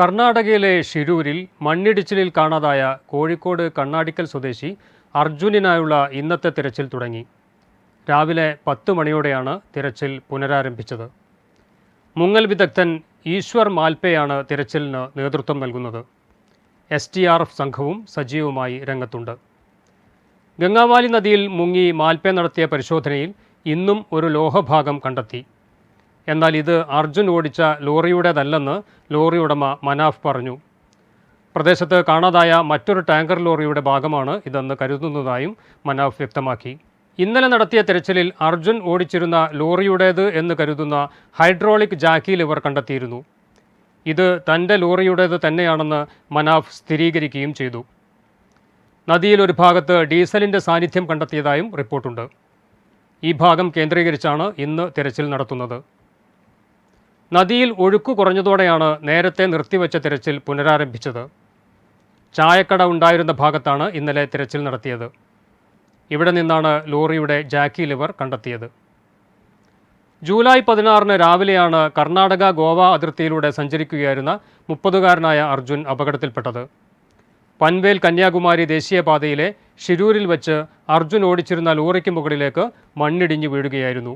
കർണാടകയിലെ ഷിരൂരിൽ മണ്ണിടിച്ചിലിൽ കാണാതായ കോഴിക്കോട് കണ്ണാടിക്കൽ സ്വദേശി അർജുനിനായുള്ള ഇന്നത്തെ തിരച്ചിൽ തുടങ്ങി. രാവിലെ പത്ത് മണിയോടെയാണ് തിരച്ചിൽ പുനരാരംഭിച്ചത്. മുങ്ങൽ വിദഗ്ധൻ ഈശ്വർ മാൽപെയാണ് തിരച്ചിലിന് നേതൃത്വം നൽകുന്നത്. എസ് ടി ആർ എഫ് സംഘവും സജീവമായി രംഗത്തുണ്ട്. ഗംഗാവാലി നദിയിൽ മുങ്ങി മാൽപെ നടത്തിയ പരിശോധനയിൽ ഇന്നും ഒരു ലോഹഭാഗം കണ്ടെത്തി. എന്നാൽ ഇത് അർജുൻ ഓടിച്ച ലോറിയുടേതല്ലെന്ന് ലോറി ഉടമ മനാഫ് പറഞ്ഞു. പ്രദേശത്ത് കാണാതായ മറ്റൊരു ടാങ്കർ ലോറിയുടെ ഭാഗമാണ് ഇതെന്ന് കരുതുന്നതായും മനാഫ് വ്യക്തമാക്കി. ഇന്നലെ നടത്തിയ തെരച്ചിലിൽ അർജുൻ ഓടിച്ചിരുന്ന ലോറിയുടേത് എന്ന് കരുതുന്ന ഹൈഡ്രോളിക് ജാക്കിയിൽ ഇവർ കണ്ടെത്തിയിരുന്നു. ഇത് തന്റെ ലോറിയുടേത് തന്നെയാണെന്ന് മനാഫ് സ്ഥിരീകരിക്കുകയും ചെയ്തു. നദിയിൽ ഒരു ഭാഗത്ത് ഡീസലിന്റെ സാന്നിധ്യം കണ്ടെത്തിയതായും റിപ്പോർട്ടുണ്ട്. ഈ ഭാഗം കേന്ദ്രീകരിച്ചാണ് ഇന്ന് തിരച്ചിൽ നടത്തുന്നത്. നദിയിൽ ഒഴുക്കു കുറഞ്ഞതോടെയാണ് നേരത്തെ നിർത്തിവെച്ച തിരച്ചിൽ പുനരാരംഭിച്ചത്. ചായക്കട ഉണ്ടായിരുന്ന ഭാഗത്താണ് ഇന്നലെ തിരച്ചിൽ നടത്തിയത്. ഇവിടെ നിന്നാണ് ലോറിയുടെ ജാക്കി ലിവർ കണ്ടെത്തിയത്. ജൂലൈ പതിനാറിന് രാവിലെയാണ് കർണാടക ഗോവ അതിർത്തിയിലൂടെ സഞ്ചരിക്കുകയായിരുന്ന മുപ്പതുകാരനായ അർജുൻ അപകടത്തിൽപ്പെട്ടത്. പൻവേൽ കന്യാകുമാരി ദേശീയപാതയിലെ ഷിരൂരിൽ വച്ച് അർജുൻ ഓടിച്ചിരുന്ന ലോറിക്ക് മുകളിലേക്ക് മണ്ണിടിഞ്ഞു വീഴുകയായിരുന്നു.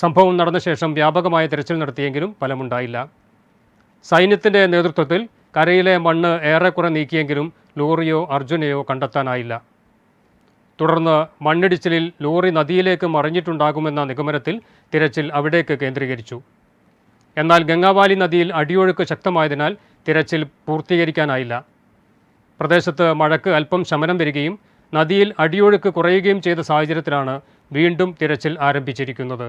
സംഭവം നടന്ന ശേഷം വ്യാപകമായ തിരച്ചിൽ നടത്തിയെങ്കിലും ഫലമുണ്ടായില്ല. സൈന്യത്തിന്റെ നേതൃത്വത്തിൽ കരയിലെ മണ്ണ് ഏറെക്കുറെ നീക്കിയെങ്കിലും ലോറിയോ അർജുനയോ കണ്ടെത്താനായില്ല. തുടർന്ന് മണ്ണിടിച്ചിലിൽ ലോറി നദിയിലേക്ക് മറിഞ്ഞിട്ടുണ്ടാകുമെന്ന നിഗമനത്തിൽ തിരച്ചിൽ അവിടേക്ക് കേന്ദ്രീകരിച്ചു. എന്നാൽ ഗംഗാവാലി നദിയിൽ അടിയൊഴുക്ക് ശക്തമായതിനാൽ തിരച്ചിൽ പൂർത്തീകരിക്കാനായില്ല. പ്രദേശത്ത് മഴക്ക് അല്പം ശമനം വരികയും നദിയിൽ അടിയൊഴുക്ക് കുറയുകയും ചെയ്ത സാഹചര്യത്തിലാണ് വീണ്ടും തിരച്ചിൽ ആരംഭിച്ചിരിക്കുന്നത്.